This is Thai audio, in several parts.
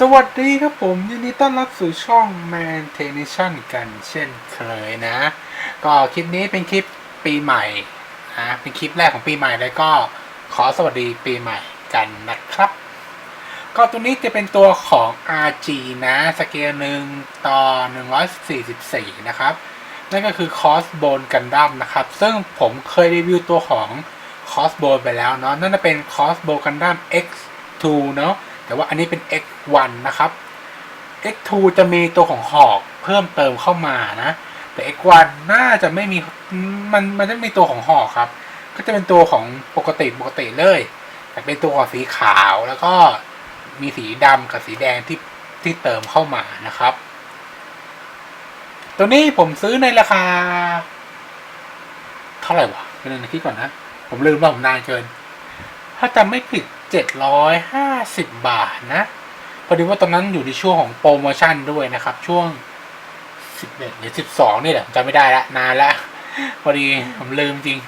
สวัสดีครับผมยินดีต้อนรับสู่ช่อง Maintenation กันเช่นเคยนะ ก็คลิปนี้เป็นคลิปปีใหม่นะเป็นคลิปแรกของปีใหม่เลยก็ขอสวัสดีปีใหม่กันนะครับ ก็ตัวนี้จะเป็นตัวของ RG นะ สเกลหนึ่งต่อ 144 นะครับ นั่นก็คือ Crossbone Gundam นะครับ ซึ่งผมเคยรีวิวตัวของ Crossbone ไปแล้วเนาะนั่นจะเป็น Crossbone Gundam X2 เนาะ แต่ว่าอันนี้เป็น X1 นะครับ X2 จะมีตัวของหอกเพิ่มเติมเข้ามานะ แต่ X1 น่าจะไม่มีมันมันจะมีตัวของหอกครับ ก็จะเป็นตัวของปกติปกติเลย แต่เป็นตัวของสีขาวแล้วก็มีสีดำกับสีแดงที่ที่เติมเข้ามานะครับ ตัวนี้ผมซื้อในราคา เท่าไหร่วะเป็นนึงคิดก่อนนะ ผมลืมแล้วผมนานเกิน ถ้าจำไม่ผิด เจ็ดร้อยห้าสิบบาทนะ พอดีว่าตอนนั้นอยู่ในช่วงของโปรโมชั่นด้วยนะครับ ช่วงสิบเอ็ดหรือสิบสองนี่แหละจำไม่ได้ละนานละพอดีผมลืมจริง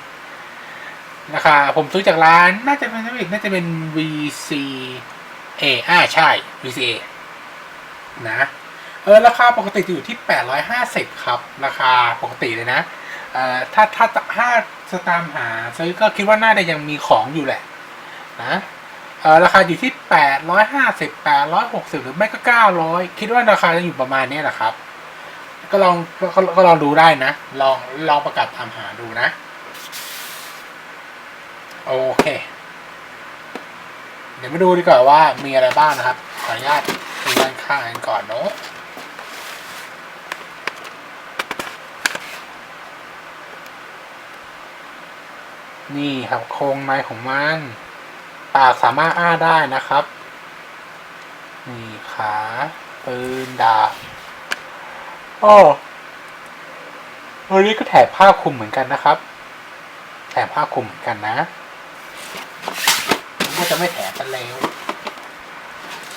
นะคะผมซื้อจากร้านน่าจะเป็นน่าจะเป็น VCA อ่าใช่ VCA นะ เออ ราคาปกติจะอยู่ที่ 850 ครับ ราคาปกติเลยนะ เอ่อ ถ้าถ้าถ้าสตามหาซื้อก็คิดว่าน่าจะยังมีของอยู่แหละ นะ เออราคาอยู่ที่ 850 860 หรือไม่ก็ 900 คิดว่าราคาจะอยู่ประมาณนี้แหละครับ ก็ลองก็ก็ลองดูได้นะ ลองลองประกาศตามหาดูนะ โอเค เดี๋ยวมาดูดีกว่าว่ามีอะไรบ้างนะครับ ขออนุญาตดูด้านข้างกันก่อนเนาะนี่ครับโครงในของมัน ปากสามารถอ้าได้นะครับ นี่ขาปืนดาบโอ้วันนี้ก็แถบผ้าคลุมเหมือนกันนะครับ แถบผ้าคลุมเหมือนกันนะน่าจะไม่แถบกันแล้ว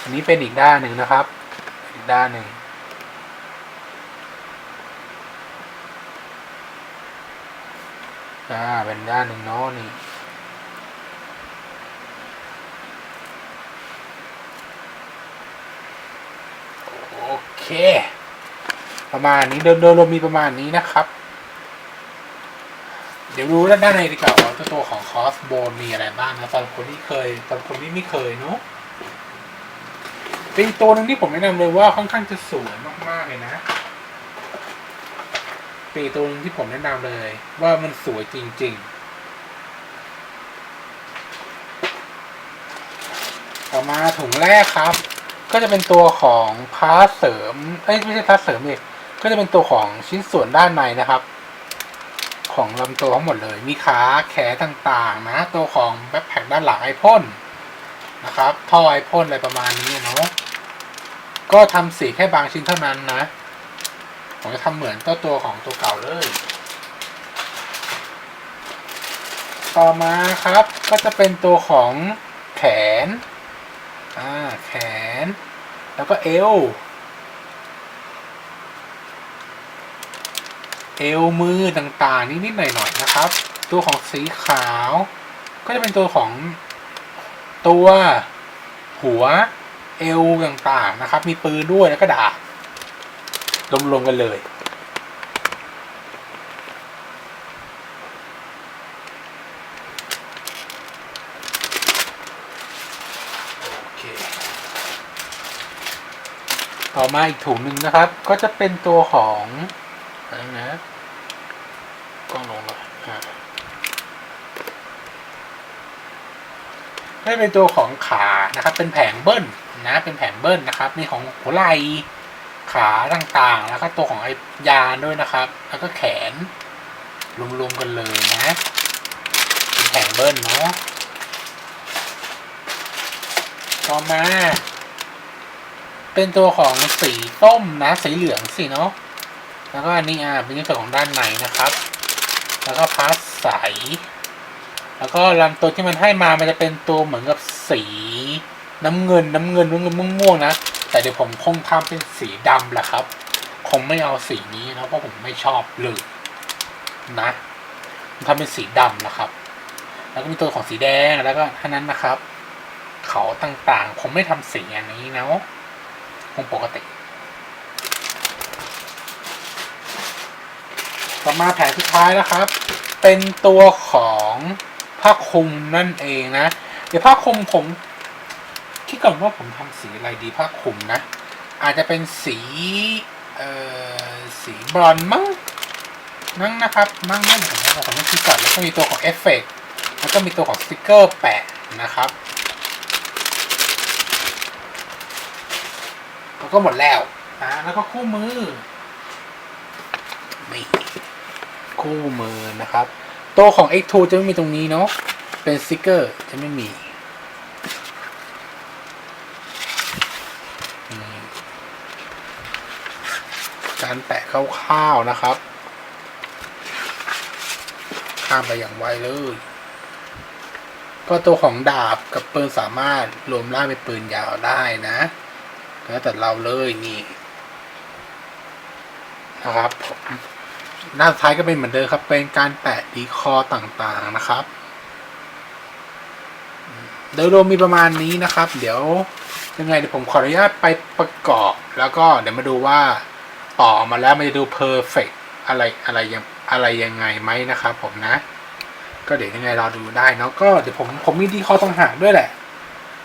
อันนี้เป็นอีกด้านหนึ่งนะครับ อีกด้านหนึ่งอ่าเป็นด้านหนึ่งเนาะนี่ โอเค ประมาณนี้เดิมๆรวมมีประมาณนี้นะครับ เดี๋ยวรู้ด้านในดีกว่าว่าตัวตัวของคอสโบนมีอะไรบ้างนะตอนคนที่เคยตอนคนที่ไม่เคยเนาะเป็นอีตัวหนึ่งที่ผมแนะนำเลยว่าค่อนข้างจะสวยมากๆเลยนะเป็นอีตัวหนึงที่ผมแนะนำเลย ว่ามันสวยจริง ๆ ต่อมาถุงแรกครับ ก็จะเป็นตัวของพาร์ทเสริมเอ้ยไม่ใช่พาร์ทเสริมอีกก็จะเป็นตัวของชิ้นส่วนด้านในนะครับ ของลำตัวทั้งหมดเลย มีขาแขนต่างๆ นะ ตัวของแบ็คแพคด้านหลังไอพ่นนะครับ ท่อไอพ่นอะไรประมาณนี้เนาะก็ทำสีแค่บางชิ้นเท่านั้นนะผมจะทำเหมือนตัวตัวของตัวเก่าเลยต่อมาครับก็จะเป็นตัวของแขน อ่าแขน แล้วก็เอว เอวมือต่างๆ นิดๆหน่อยๆนะครับ ตัวของสีขาว ก็จะเป็นตัวของตัวหัวเอวต่างๆนะครับ มีปืนด้วยแล้วก็ดาบรวมๆกันเลย โอเค ต่อมาอีกถุงหนึ่งนะครับ ก็จะเป็นตัวของอะไรนะกล้องลงหน่อยอะให้เป็นตัวของขานะครับ เป็นแผงเบิ้ลนะเป็นแผงเบิ้ลนะครับ มีของหัวไหล่ขาต่างๆ แล้วก็ตัวของไอ้ยานด้วยนะครับ แล้วก็แขนรวมๆกันเลยนะเป็นแผงเบิ้ลเนาะต่อมา เป็นตัวของสีต้มนะสีเหลืองสิเนาะแล้วก็อันนี้อ่าเป็นในส่วนของด้านในนะครับ แล้วก็พาสใส แล้วก็ลำตัวที่มันให้มามันจะเป็นตัวเหมือนกับสีน้ำเงินน้ำเงินน้ำเงินม่วงๆนะ แต่เดี๋ยวผมคงทำเป็นสีดำแหละครับ คงไม่เอาสีนี้นะเพราะผมไม่ชอบเลยนะทำเป็นสีดำนะครับ แล้วก็มีตัวของสีแดงแล้วก็ท่านั้นนะครับ เขาต่างๆ ผมไม่ทำสีอันนี้เนาะคงปกติ ต่อมาแผนสุดท้ายนะครับ เป็นตัวของผ้าคลุมนั่นเองนะ เดี๋ยวผ้าคลุมผมคิดก่อนว่าผมทำสีอะไรดีผ้าคลุมนะ อาจจะเป็นสีเอ่อสีบรอนมั้งมั้งนะครับมั้งนั่นผมว่ผมต้องคิดก่อนแล้วก็มีตัวของเอฟเฟกต์แล้วก็มีตัวของสติกเกอร์แปะนะครับแล้ว ก็หมดแล้วนะแล้วก็คู่มือนี่คู่มือนะครับ ตัวของ X2 จะไม่มีตรงนี้เนาะเป็นสติกเกอร์จะไม่มีอืมการแปะคร่าวๆนะครับ ข้ามไปอย่างไวเลย ก็ตัวของดาบกับปืนสามารถรวมร่างเป็นปืนยาวได้นะ แล้วแต่เราเลยนี่นะครับผมหน้าสุดท้ายก็เป็นเหมือนเดิมครับ เป็นการแปะดีคอต่างๆนะครับ โดยรวมมีประมาณนี้นะครับ เดี๋ยวยังไงเดี๋ยวผมขออนุญาตไปประกอบ แล้วก็เดี๋ยวมาดูว่าต่อมาแล้วมันจะดูเพอร์เฟกอะไรอะไรยังอะไรยังไงไหมนะครับผมนะ ก็เดี๋ยวยังไงรอดูได้เนาะก็เดี๋ยวผมผมมีดีคอต่างหากด้วยแหละ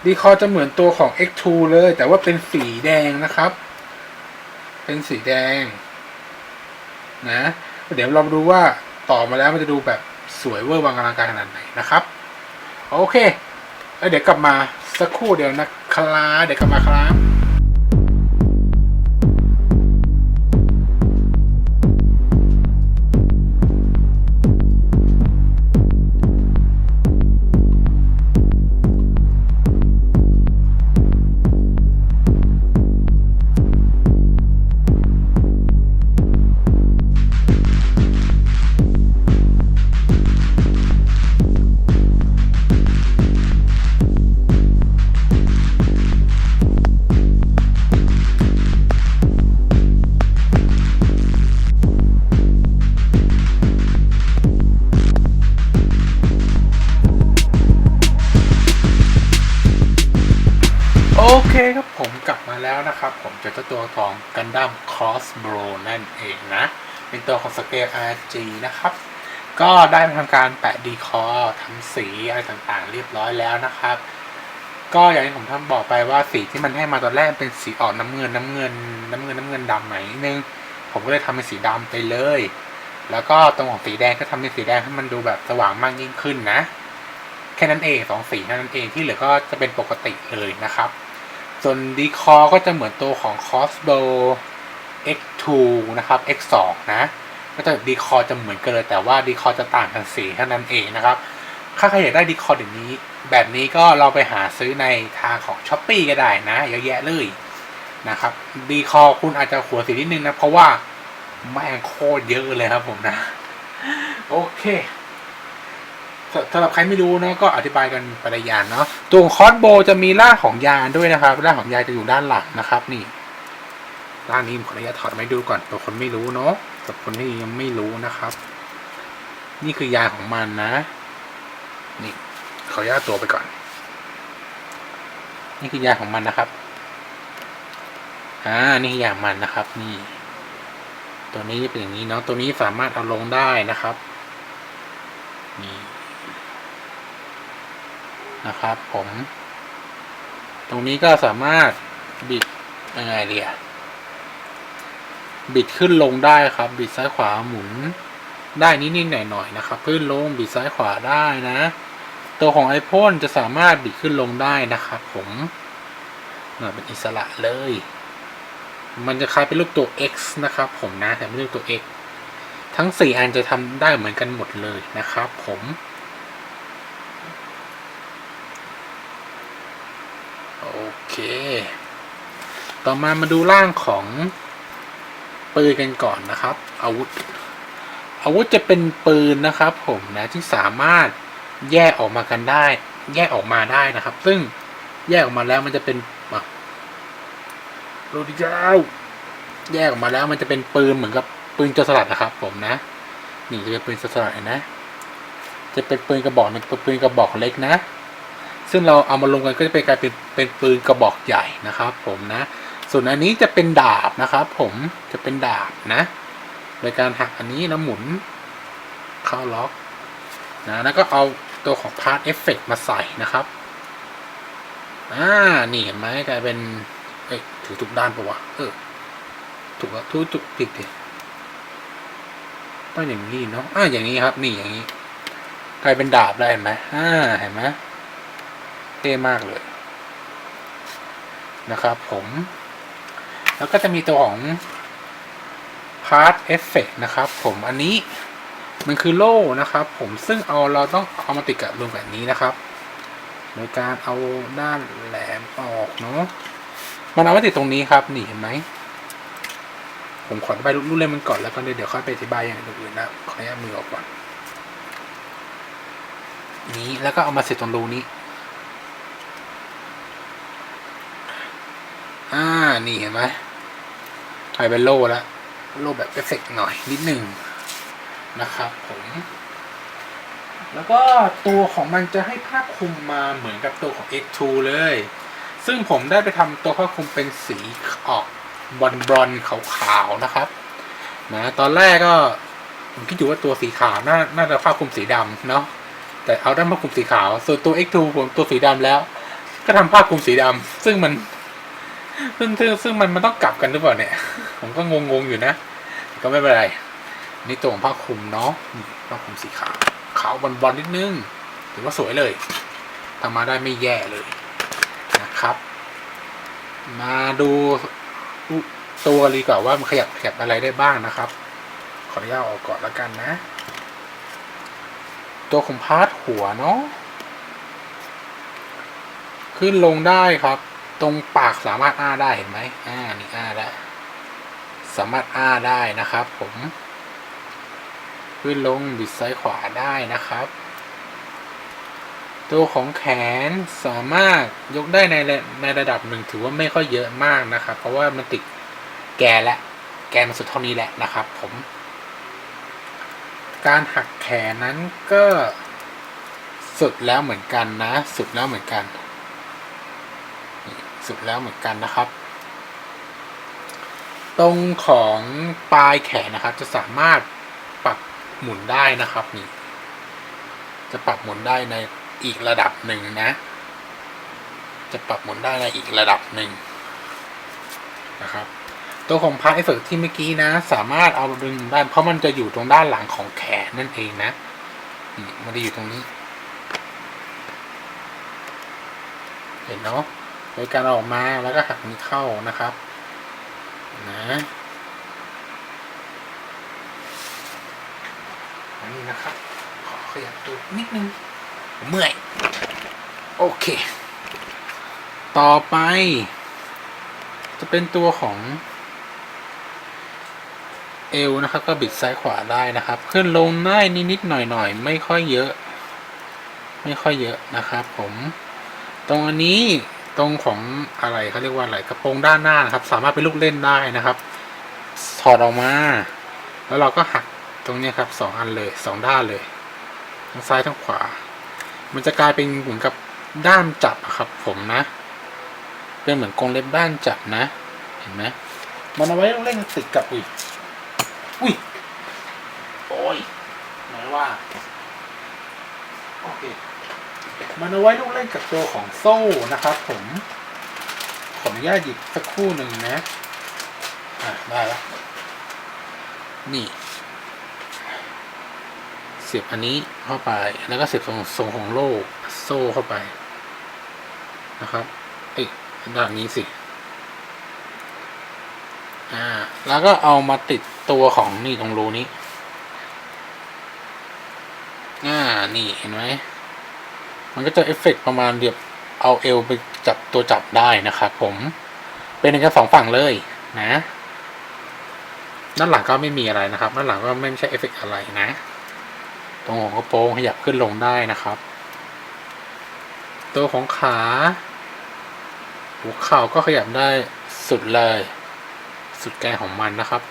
ดีคอจะเหมือนตัวของ X2 เลย แต่ว่าเป็นสีแดงนะครับ เป็นสีแดง นะ เดี๋ยวเรามาดูว่าต่อมาแล้วมันจะดูแบบสวยเวอร์วังอลังการขนาดไหนนะครับ โอเคแล้วเดี๋ยวกลับมาสักครู่เดียวนะครับเดี๋ยวกลับมาครับ โอเคครับผมกลับมาแล้วนะครับ ผมเจอเจ้าตัวของ Gundam Crossbow นั่นเองนะ เป็นตัวของสเกล RG นะครับ ก็ได้ทำการแปะดีคอทำสีอะไรต่างๆ เรียบร้อยแล้วนะครับ ก็อย่างที่ผมทำบอกไปว่าสีที่มันให้มาตอนแรกเป็นสีออกน้ำเงินน้ำเงิน น้ำเงินน้ำเงินดำหน่อยนิดนึง ผมก็เลยทำเป็นสีดำไปเลย แล้วก็ตรงของสีแดงก็ทำเป็นสีแดงให้มันดูแบบสว่างมากยิ่งขึ้นนะ แค่นั้นเองสองสีเท่านั้นเองที่เหลือก็จะเป็นปกติเลยนะครับ ส่วนดีคอก็จะเหมือนตัวของ Crossbow X2 นะครับ X2 นะก็จะดีคอจะเหมือนกันเลยแต่ว่าดีคอจะต่างกันสีเท่านั้นเองนะครับ ถ้าใครอยากได้ดีคออย่างนี้ แบบนี้ก็เราไปหาซื้อในทางของ s h อ p e e ก็ได้นะเยอะแยะเลยนะครับดีคอคุณอาจจะหัวสีนิดนึงนะ เพราะว่าแม่งโคตรเยอะเลยครับผมนะ โอเค สำหรับใครไม่รู้นะก็อธิบายกันไประยานเนาะตัวของคอสโบจะมีร่าของยานด้วยนะครับร่าของยานจะอยู่ด้านหลังนะครับ นี่ร่างนี้ผมขออนุญาตถอดมาให้ดูก่อนตัวคนไม่รู้เนาะกับคนที่ยังไม่รู้นะครับ นี่คือยานของมันนะ นี่ขออนุญาตตัวไปก่อน นี่คือยานของมันนะครับอ่านี่คือยานของมันนะครับ นี่ ตัวนี้เป็นอย่างนี้เนาะตัวนี้สามารถเอาลงได้นะครับ นี่ นะครับผม ตรงนี้ก็สามารถบิดยังไงเดียบิดขึ้นลงได้ครับ บิดซ้ายขวาหมุนได้นิดๆหน่อยๆนะครับขึ้นลงบิดซ้ายขวาได้นะ ตัวของไอพ่นจะสามารถบิดขึ้นลงได้นะครับผมอ่าเป็นอิสระเลย มันจะคล้ายเป็นรูปตัว X นะครับผมนะแต่ไม่ใช่ตัว X ทั้งสี่อันจะทำได้เหมือนกันหมดเลยนะครับผม โอ เค ต่อมามาดูร่างของปืนกันก่อนนะครับ อาวุธ อาวุธจะเป็นปืนนะครับ ผมนะที่สามารถแยกออกมากันได้ แยกออกมาได้นะครับ ซึ่งแยกออกมาแล้วมันจะเป็นโรดิเจ้าแยกออกมาแล้วมันจะเป็นปืนเหมือนกับปืนจสลัดนะครับ ผมนะ นี่จะเป็นปืนจสลัดเห็นะ จะเป็นปืนกระบอกหนึ่งเป็นปืนกระบอกเล็กนะ ซึ่งเราเอามาลงกันก็จะเป็นกลายเป็นเป็นปืนกระบอกใหญ่นะครับ ผมนะ ส่วนอันนี้จะเป็นดาบนะครับ ผมจะเป็นดาบนะ โดยการหักอันนี้แล้วหมุนเข้าล็อกนะแล้วก็เอาตัวของ Part Effect มาใส่นะครับอ่านี่เห็นไหมกลายเป็นเอ้ยถือถูกด้านปะวะเออถูกแล้วถูกถูกผิดดิต้องอย่างนี้เนาะอ่าอย่างนี้ครับ นี่อย่างนี้กลายเป็นดาบแล้เห็นไหมอ่าเห็นไหม ท่มากเลยนะครับผม แล้วก็จะมีตัวของ Part Effect นะครับผมอันนี้มันคือโล่นะครับผมซึ่งเอาเราต้องเอามาติดกับรวมแบบนี้นะครับ โดยการเอาด้านแหลมออกเนาะมันเอาไว้ติดตรงนี้ครับนี่เห็นไหมผมขออธิบายรูปเล่มมันก่อนแล้วก็เดี๋ยวค่อยไปอธิบายอย่างอื่นนะขออนุญาตมือออกก่อนนี้แล้วก็เอามาเสร็จตรงรูนี้ อ่า นี่เห็นไหมกลายเป็นโล่แล้วโล่แบบเอฟเฟกหน่อยนิดหนึ่งนะครับผมแล้วก็ตัวของมันจะให้ผ้าคลุมมาเหมือนกับตัวของ X2 เลย ซึ่งผมได้ไปทำตัวผ้าคลุมเป็นสีออกบอลบอลขาวๆนะครับนะตอนแรกก็ผมคิดอยู่ว่าตัวสีขาวน่าน่าจะผ้าคลุมสีดำเนาะแต่เอาด้านผ้าคลุมสีขาว ส่วนตัว X2 ผมตัวสีดำแล้ว ก็ทำผ้าคลุมสีดำซึ่งมัน ซึ่งซึ่งซึ่งมันมันต้องกลับกันหรือเปล่าเนี่ย ผมก็งงๆอยู่นะ ก็ไม่เป็นไร นี่ตัวของผ้าคลุมเนาะผ้าคลุมสีขาวขาวบอลบอลนิดนึงถือว่าสวยเลยทำมาได้ไม่แย่เลยนะครับ มาดูตัวดีกว่าว่ามันขยับขยับอะไรได้บ้างนะครับ ขออนุญาตออกก่อนแล้วกันนะ ตัวของพาร์ทหัวเนาะขึ้นลงได้ครับ ตรงปากสามารถอ้าได้เห็นไหมอ่านี่อ้าได้วสามารถอ้าได้นะครับ ผมขึ้นลงบิดซ้ายขวาได้นะครับ ตัวของแขนสามารถยกได้ในในระดับหนึ่งถือว่าไม่ค่อยเยอะมากนะครับ เพราะว่ามันติดแกและแกมันสุดเท่านี้แหละนะครับ ผม การหักแขนนั้นก็สุดแล้วเหมือนกันนะ สุดแล้วเหมือนกัน สุดแล้วเหมือนกันนะครับ ตรงของปลายแขนนะครับ จะสามารถปรับหมุนได้นะครับนี่จะปรับหมุนได้ในอีกระดับหนึ่งนะ จะปรับหมุนได้ในอีกระดับหนึ่งนะครับตัวของพาร์ทเอฟเฟกที่เมื่อกี้นะ สามารถเอาดึงได้เพราะมันจะอยู่ตรงด้านหลังของแขนนั่นเองนะนี่มันจะอยู่ตรงนี้ เห็นเนาะ โดยการออกมาแล้วก็หักนี้เข้านะครับนะอันนี้นะครับ ขอขยับตัวนิดนึงเมื่อย โอเค ต่อไป จะเป็นตัวของเอวนะครับ ก็บิดซ้ายขวาได้นะครับ ขึ้นลงได้นิดๆหน่อยๆไม่ค่อยเยอะ ไม่ค่อยเยอะนะครับ ผม ตรงอันนี้ ตรงของอะไรเขาเรียกว่าอะไรกระโปรงด้านหน้านะครับ สามารถเป็นลูกเล่นได้นะครับถอดออกมา แล้วเราก็หักตรงนี้ครับสองอันเลยสองด้านเลยทั้งซ้ายทั้งขวา มันจะกลายเป็นเหมือนกับด้ามจับครับ ผมนะ เป็นเหมือนกรงเล็บด้านจับนะ เห็นไหมมันเอาไว้เล่นติดกับอุ้ยอุ้ยโอ้ยไหนว่าโอเค มันเอาไว้ลูกเล่นกับตัวของโซ่นะครับผม ขออนุญาตหยิบสักคู่หนึ่งนะอะได้แล้วนี่ เสียบอันนี้เข้าไป แล้วก็เสียบตรงทรงของโล่โซ่เข้าไปนะครับเอ้ยด้านนี้สิ อ่า แล้วก็เอามาติดตัวของนี่ตรงรูนี้ อ่า นี่เห็นไหม มันก็จะเอฟเฟกประมาณเดียบเอาเอวไปจับตัวจับได้นะครับผมเป็นกันสองฝั่งเลยนะด้านหลังก็ไม่มีอะไรนะครับด้านหลังก็ไม่ใช่เอฟเฟกอะไรนะ ตรงของกระโปรงขยับขึ้นลงได้นะครับ ตัวของขาหัวเข่าก็ขยับได้สุดเลย สุดแกของมันนะครับ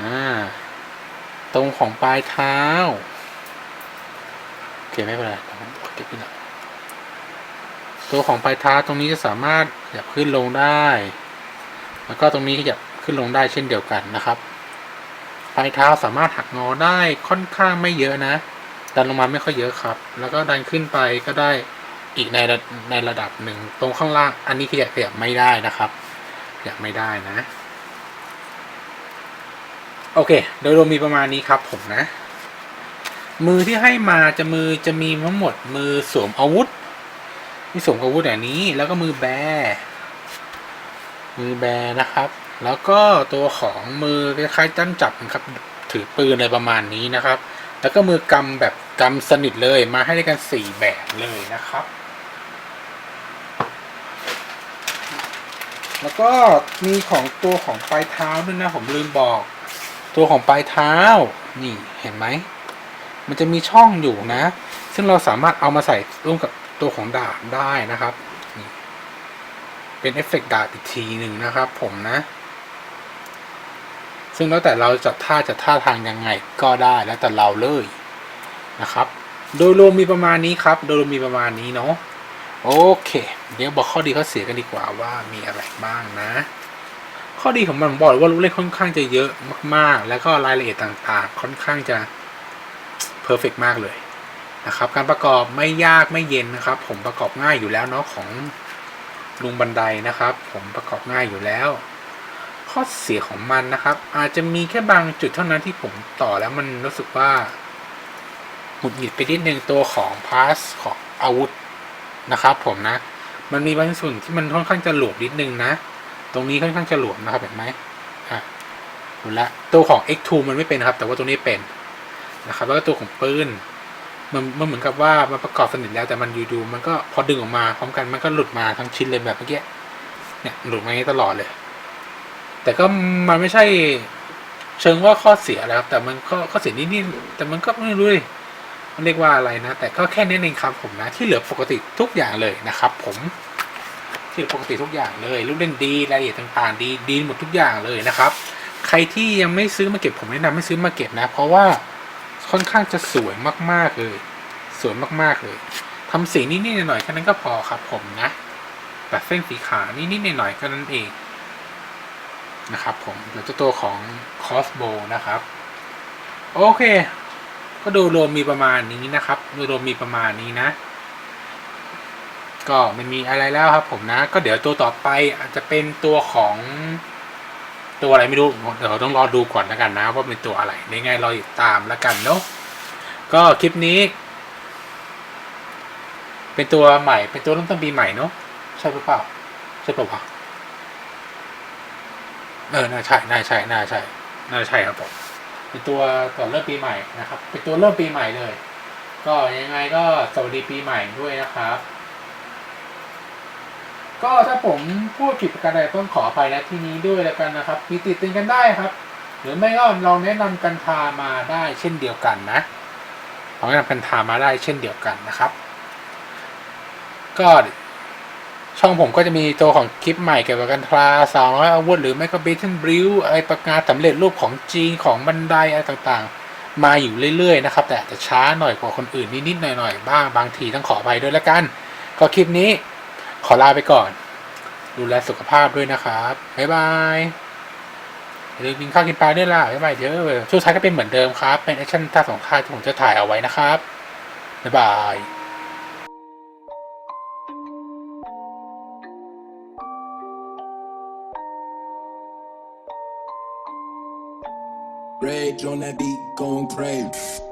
อ่าตรงของปลายเท้า คไม่เป็นไรผมเก็บไปหน่อยตัวของปลายเท้าตรงนี้จะสามารถขยับขึ้นลงได้ แล้วก็ตรงนี้ขยับขึ้นลงได้เช่นเดียวกันนะครับปลายเท้าสามารถหักงอได้ค่อนข้างไม่เยอะนะ ดันลงมาไม่ค่อยเยอะครับ แล้วก็ดันขึ้นไปก็ได้อีกในระในระดับหนึ่งตรงข้างล่าง อันนี้ขยับขยับไม่ได้นะครับขยับไม่ได้นะ โอเค โดยรวมมีประมาณนี้ครับผมนะ มือที่ให้มาจะมือจะมีทั้งหมด มือสวมอาวุธมีสวมอาวุธแบบนี้ แล้วก็มือแบ มือแบนะครับ แล้วก็ตัวของมือคล้ายๆจ้ำจับนะครับ ถือปืนอะไรประมาณนี้นะครับ แล้วก็มือกำแบบกำสนิทเลยมาให้ด้กันสี่แบบเลยนะครับ แล้วก็มีของตัวของปลายเท้าด้วยนะผมลืมบอก ตัวของปลายเท้า นี่เห็นไหม มันจะมีช่องอยู่นะ ซึ่งเราสามารถเอามาใส่ร่วมกับตัวของดาบได้นะครับ เป็นเอฟเฟกต์ดาบอีกทีหนึ่งนะครับผมนะ ซึ่งแล้วแต่เราจัดท่าจัดท่าทางยังไงก็ได้แล้วแต่เราเลยนะครับ โดยรวมมีประมาณนี้ครับ โดยรวมมีประมาณนี้เนาะโอเค เดี๋ยวบอกข้อดีข้อเสียกันดีกว่าว่ามีอะไรบ้างนะ ข้อดีของมันบอกว่าลูกเล่นค่อนข้างจะเยอะมาก ๆ แล้วก็รายละเอียดต่างๆ ค่อนข้างจะ เพอร์เฟกมากเลยนะครับการประกอบไม่ยากไม่เย็นนะครับ ผมประกอบง่ายอยู่แล้วเนาะของลุงบันไดนะครับ ผมประกอบง่ายอยู่แล้ว ข้อเสียของมันนะครับ อาจจะมีแค่บางจุดเท่านั้นที่ผมต่อแล้วมันรู้สึกว่าหงุดหงิดไปนิดนึงตัวของพาสของอาวุธนะครับ ผมนะ มันมีบางส่วนที่มันค่อนข้างจะหลวมนิดนึงนะ ตรงนี้ค่อนข้างจะหลวมนะครับเห็นไหมอะดูละตัวของ X2 มันไม่เป็นครับ แต่ว่าตัวนี้เป็น นะครับแล้วก็ตัวของปืนมันมันเหมือนกับว่ามันประกอบสนิทแล้วแต่มันอยู่ๆมันก็พอดึงออกมาพร้อมกันมันก็หลุดมาทั้งชิ้นเลยแบบเมื่อกี้เนี่ยหลุดมาอย่างนี้ตลอดเลย แต่ก็มันไม่ใช่เชิงว่าข้อเสียแล้วครับแต่มันก็ข้อเสียนิดๆแต่มันก็ไม่รู้เลยมันเรียกว่าอะไรนะ แต่ก็แค่นี้เองครับผมนะที่เหลือปกติทุกอย่างเลยนะครับ ผม ที่ปกติทุกอย่างเลยลูกเล่นดีรายละเอียดต่างๆ ดีดีหมดทุกอย่างเลยนะครับ ใครที่ยังไม่ซื้อมาเก็บผมแนะนำให้ซื้อมาเก็บนะ เพราะว่า ค่อนข้างจะสวยมากๆเลย สวยมากๆเลยทำสีนิดๆหน่อยๆแค่นั้นก็พอครับผมนะแบบเส้นสีขาวนิดๆหน่อยๆก็นั้นเองนะครับผมเดี๋ยวจะตัวของ crossbow นะครับ โอเค ก็ดูรวมมีประมาณนี้นะครับดูรวมมีประมาณนี้นะ ก็ไม่มีอะไรแล้วครับผมนะ ก็เดี๋ยวตัวต่อไปอาจจะเป็นตัวของ ตัวอะไรไม่รู้เดี๋ยวต้องรอดูก่อนแล้วกันนะว่าเป็นตัวอะไรในไงรอติดตามแล้วกันเนาะก็คลิปนี้ เป็นตัวใหม่ เป็นตัวเริ่มต้นปีใหม่เนาะใช่หรือเปล่าใช่เปล่าเออน่าใช่น่าใช่น่าใช่น่าใช่ครับผมเป็นตัวก่อนเริ่มปีใหม่นะครับ เป็นตัวเริ่มปีใหม่เลย ก็ยังไงก็สวัสดีปีใหม่ด้วยนะครับ ก็ถ้าผมพูดผิดประการใดต้องขออภัยนะที่นี้ด้วยแล้วกันนะครับ มีติดตึงกันได้ครับ หรือไม่ก็ลองแนะนำกันทามาได้เช่นเดียวกันนะลองแนะนำกันทามาได้เช่นเดียวกันนะครับ ก็ช่องผมก็จะมีตัวของคลิปใหม่เกี่ยวกับการทราสาวน้อยอาวุธหรือไม่ก็เบทเทนบริวอะไรประกาศสำเร็จรูปของจีนของบันไดอะไรต่างๆ มาอยู่เรื่อยๆนะครับ แต่จจะช้าหน่อยกว่าคนอื่นนิดๆหน่อยๆบ้างบางทีต้องขออภัยด้วยละกัน ก็คลิปนี้ ขอลาไปก่อน ดูแลสุขภาพด้วยนะครับ บ๊ายบายอย่าลืมกินข้าวกินปลาด้วยล่ะบ๊ายบายเด้อช่วงท้ายก็เป็นเหมือนเดิมครับ เป็นแอคชั่นท่าสองท่าที่ผมจะถ่ายเอาไว้นะครับ บ๊ายบาย Rage on that beat, going crazy.